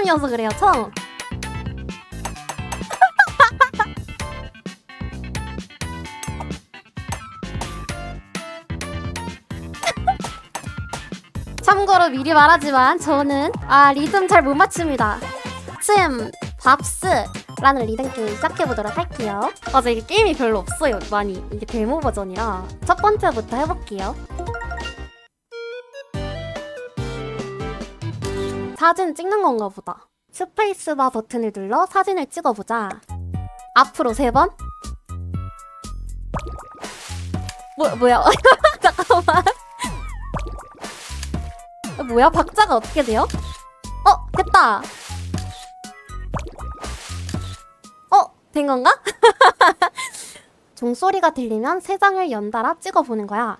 처음이어서 그래요, 처음. 참고로 미리 말하지만 저는 아 리듬 잘 못 맞춥니다. 침, 밥스라는 리듬 게임 시작해보도록 할게요. 맞아 이게 게임이 별로 없어요 많이 이게 데모 버전이라 첫 번째부터 해볼게요. 사진 찍는 건가 보다. 스페이스바 버튼을 눌러 사진을 찍어보자. 앞으로 세 번. 뭐 뭐야? 잠깐만. 어, 뭐야? 박자가 어떻게 돼요? 어 됐다. 어 된 건가? 종소리가 들리면 세 장을 연달아 찍어보는 거야.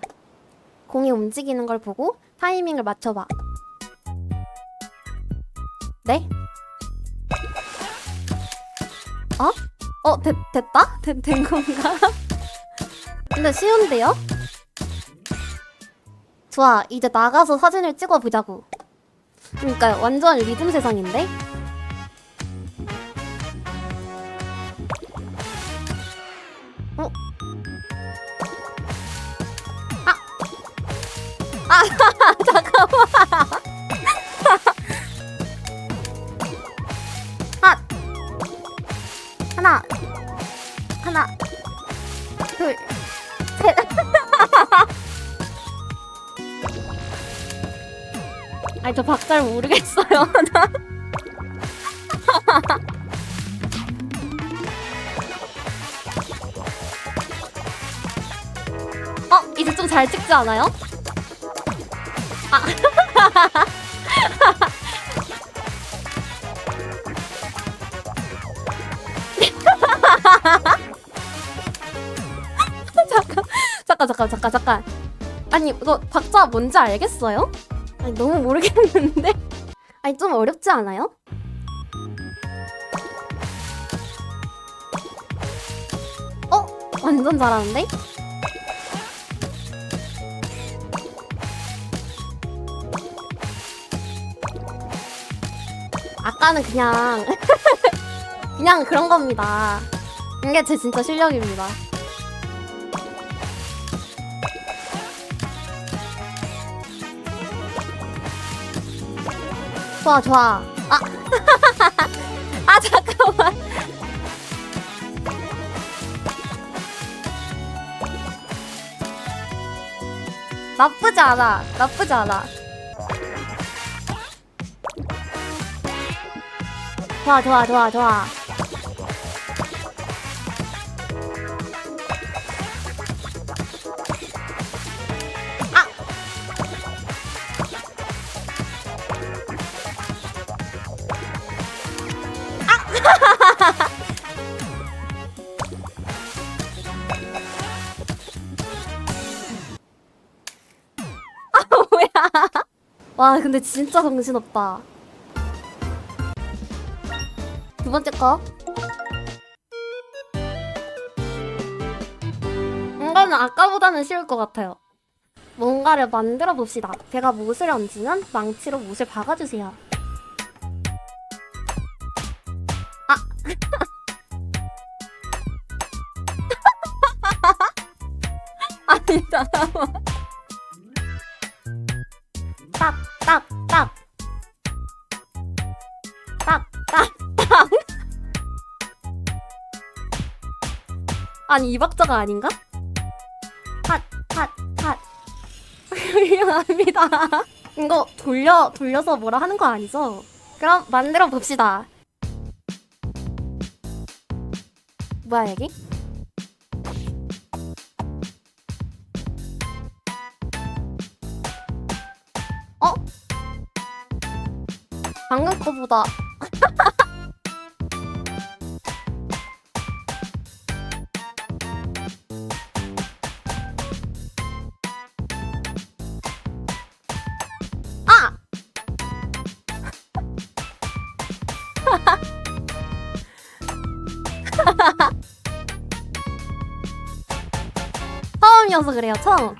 공이 움직이는 걸 보고 타이밍을 맞춰봐. 네? 어? 어, 됐, 됐다? 된, 된 건가? 근데 쉬운데요? 좋아, 이제 나가서 사진을 찍어보자고. 그러니까 완전 리듬 세상인데? 어? 아! 아, 잠깐만! 하나, 하나, 둘, 셋. 아니 저 박자를 모르겠어요. 나. 어 이제 좀 잘 찍지 않아요? 아. 잠깐 잠깐 잠깐 잠깐 잠깐 아니 이거 박자 뭔지 알겠어요? 아니 너무 모르겠는데 아니 좀 어렵지 않아요? 어? 완전 잘하는데? 아까는 그냥 그냥 그런 겁니다. 이게 제 진짜 실력입니다. 좋아 좋아. 아, 아 잠깐만. 나쁘지 않아. 나쁘지 않아. 좋아 좋아 좋아 좋아. 아 와 근데 진짜 정신없다. 두 번째 거. 이거는 아까보다는 쉬울 것 같아요. 뭔가를 만들어 봅시다. 제가 못을 얹으면 망치로 못을 박아주세요. 아. 아니 잠깐만 아니, 이 박자가 아닌가? 핫, 핫, 핫. 미안합니다. 이거 돌려, 돌려서 뭐라 하는 거 아니죠? 그럼 만들어 봅시다. 뭐야, 여기? 어? 방금 거보다 처음이어서 그래요 처음.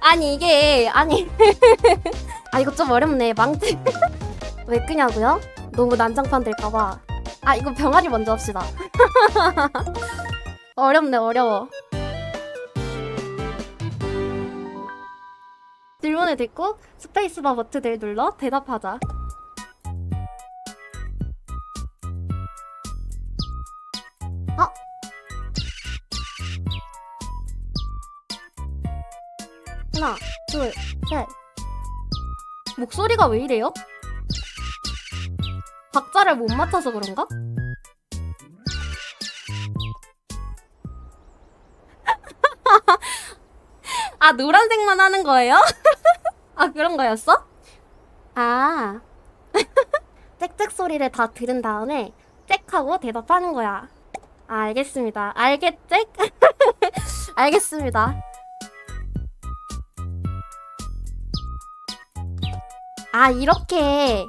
아니 이게 아니. 아 이거 좀 어렵네 망치. 왜 끄냐고요? 너무 난장판 될까봐. 아 이거 병아리 먼저 합시다. 어렵네 어려워. 질문을 듣고 스페이스바 버튼을 눌러 대답하자. 어? 하나 둘셋. 목소리가 왜 이래요? 박자를 못 맞춰서 그런가? 아 노란색만 하는 거예요? 아 그런 거였어? 아 짹짹 소리를 다 들은 다음에 짹하고 대답하는 거야 아, 알겠습니다 알겠짹? 알겠습니다 아 이렇게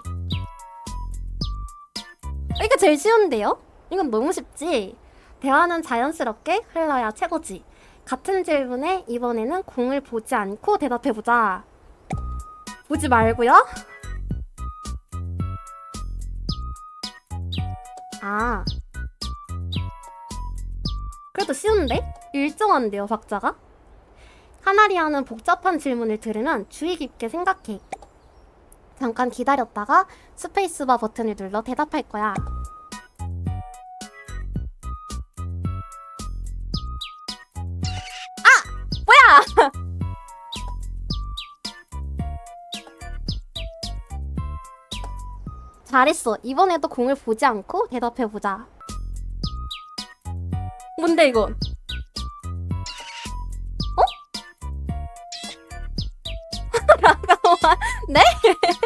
이게 제일 쉬운데요? 이건 너무 쉽지? 대화는 자연스럽게 흘러야 최고지. 같은 질문에 이번에는 공을 보지 않고 대답해보자. 보지 말고요? 아. 그래도 쉬운데? 일정한데요, 박자가? 카나리아는 복잡한 질문을 들으면 주의 깊게 생각해. 잠깐 기다렸다가 스페이스바 버튼을 눌러 대답할 거야. 뭐야! 잘했어. 이번에도 공을 보지 않고 대답해보자. 뭔데, 이건? 어? 잠깐만. 네?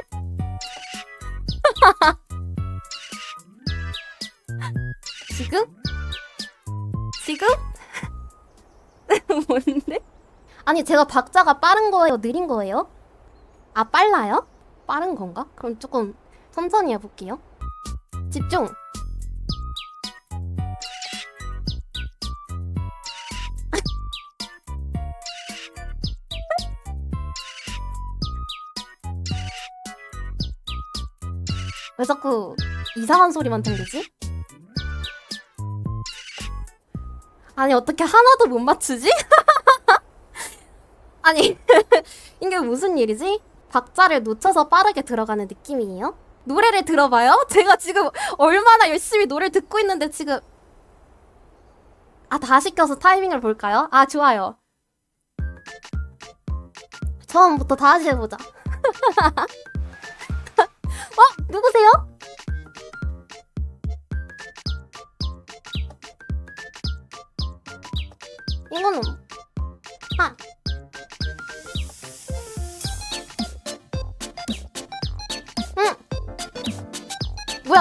아니 제가 박자가 빠른 거예요? 느린 거예요? 아 빨라요? 빠른 건가? 그럼 조금 천천히 해볼게요. 집중. 왜 자꾸 이상한 소리만 들리지? 아니 어떻게 하나도 못 맞추지? 아니 이게 무슨 일이지? 박자를 놓쳐서 빠르게 들어가는 느낌이에요? 노래를 들어봐요? 제가 지금 얼마나 열심히 노래를 듣고 있는데 지금 아 다시 켜서 타이밍을 볼까요? 아 좋아요 처음부터 다시 해보자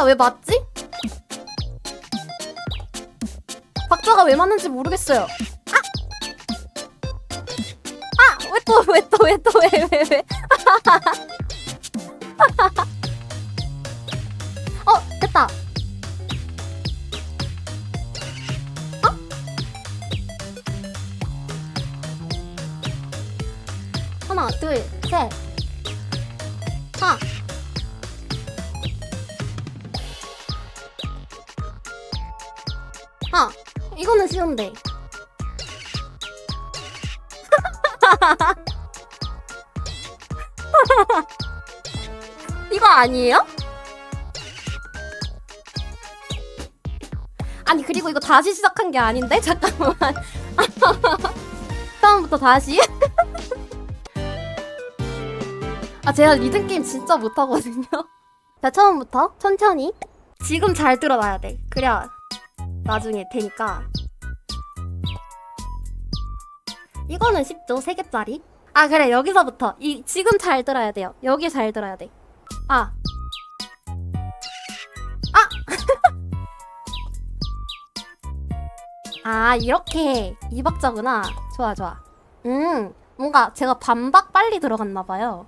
왜 맞지? 박자가 왜 맞는지 모르겠어요. 아! 아! 왜 또 왜 또 왜 또 왜 왜 왜? 어 됐다. 하나, 둘, 셋. 하. 이거는 쉬운데. 이거 아니에요? 아니 그리고 이거 다시 시작한 게 아닌데 잠깐만 처음부터 다시 아 제가 리듬 게임 진짜 못하거든요. 자 처음부터 천천히 지금 잘 들어놔야 돼. 그래야 나중에 되니까. 이거는 쉽죠 세 개짜리. 아 그래 여기서부터 이 지금 잘 들어야 돼요. 여기 잘 들어야 돼. 아. 아. 아 이렇게 이 박자구나. 좋아 좋아. 음 뭔가 제가 반박 빨리 들어갔나 봐요.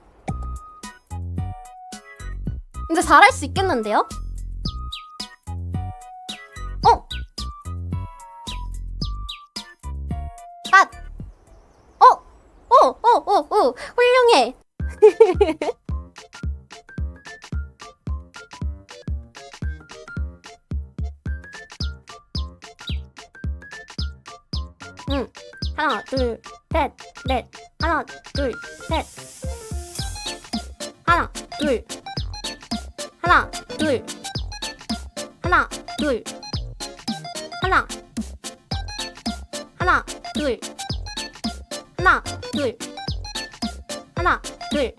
이제 잘할 수 있겠는데요? 훌륭해. 응. 하나, 둘, 셋, 넷. 하나, 둘, 셋. 하나, 둘. 하나, 둘. 하나, 둘. 하나. 하나, 둘. 하나, 둘. 하나, 둘.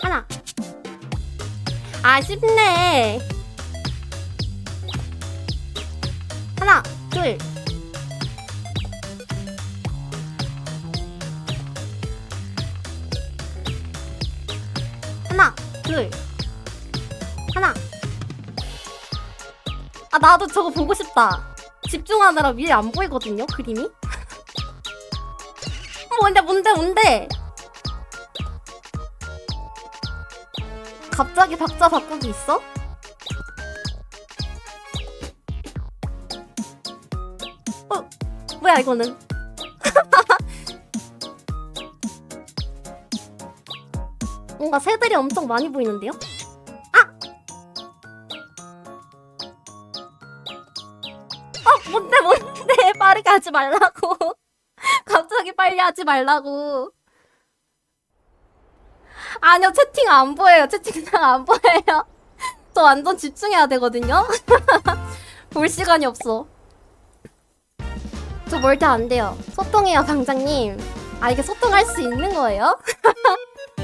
하나. 아쉽네. 하나, 둘. 하나, 둘. 하나. 아, 나도 저거 보고 싶다. 집중하느라 위에 안 보이거든요, 그림이. 뭔데, 뭔데, 뭔데? 갑자기 박자 바꾸기 있어? 어, 뭐야 이거는? 뭔가 새들이 엄청 많이 보이는데요? 아! 아, 뭔데, 뭔데? 빠르게 하지 말라고. 갑자기 빨리 하지 말라고. 아니요, 채팅 안 보여요. 채팅창 안 보여요. 저 완전 집중해야 되거든요. 볼 시간이 없어. 저 멀티 안 돼요. 소통해요, 방장님. 아, 이게 소통할 수 있는 거예요?